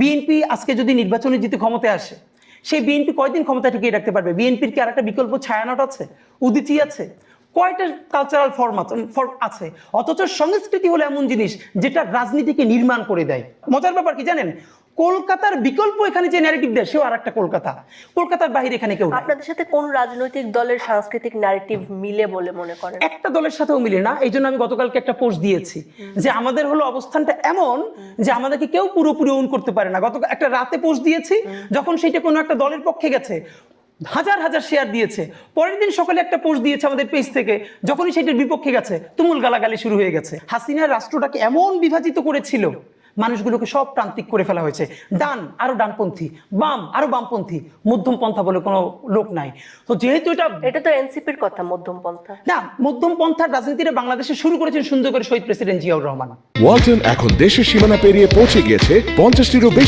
BNP আজকে যদি নির্বাচনে জিতে ক্ষমতায় আসে, সেই বিএনপি কয়দিন ক্ষমতা টিকিয়ে রাখতে পারবে? বিএনপির কি আর একটা বিকল্প ছায়ানট আছে? উদিচি আছে? কয়টা কালচারাল ফর্ম আছে? অথচ সংস্কৃতি হলো এমন জিনিস যেটা রাজনীতিকে নির্মাণ করে দেয়। মজার ব্যাপার কি জানেন? কলকাতার বিকল্প এখানে যে ন্যারেটিভ দেয় সেও আর একটা কলকাতা। কলকাতার বাইরে এখানে কেউ আপনাদের সাথে কোন রাজনৈতিক দলের সাংস্কৃতিক ন্যারেটিভ মিলে বলে মনে করেন? একটা দলের সাথেও মিলে না এই জন্য আমি গতকালকে একটা পোস্ট দিয়েছি যে আমাদের হলো অবস্থানটা এমন যে আমাদেরকে কেউ পুরোপুরি ওন করতে পারে না। গত একটা রাতে পোস্ট দিয়েছি যখন সেটা কোনো একটা দলের পক্ষে গেছে হাজার হাজার শেয়ার দিয়েছে। পরের দিন সকালে একটা পোস্ট দিয়েছে আমাদের পেজ থেকে যখনই সেটার বিপক্ষে গেছে তুমুল গালাগালি শুরু হয়ে গেছে। হাসিনার রাষ্ট্রটাকে এমন বিভাজিত করেছিল মানুষগুলোকে সব প্রান্তিক করে ফেলা হয়েছে। ডান আরও ডানপন্থী। বাম আরও বামপন্থী। মধ্যম পন্থা বলে কোনো লোক নাই। তো যেহেতু এটা এটা তো এনসিপির কথা মধ্যম পন্থা না মধ্যম পন্থার রাজনীতিটা বাংলাদেশে শুরু করেছেন সুন্দর করে শহীদ প্রেসিডেন্ট জিয়াউর রহমান। ওয়ালটন এখন দেশের সীমানা পেরিয়ে পৌঁছে গিয়েছে পঞ্চাশটিরও বেশি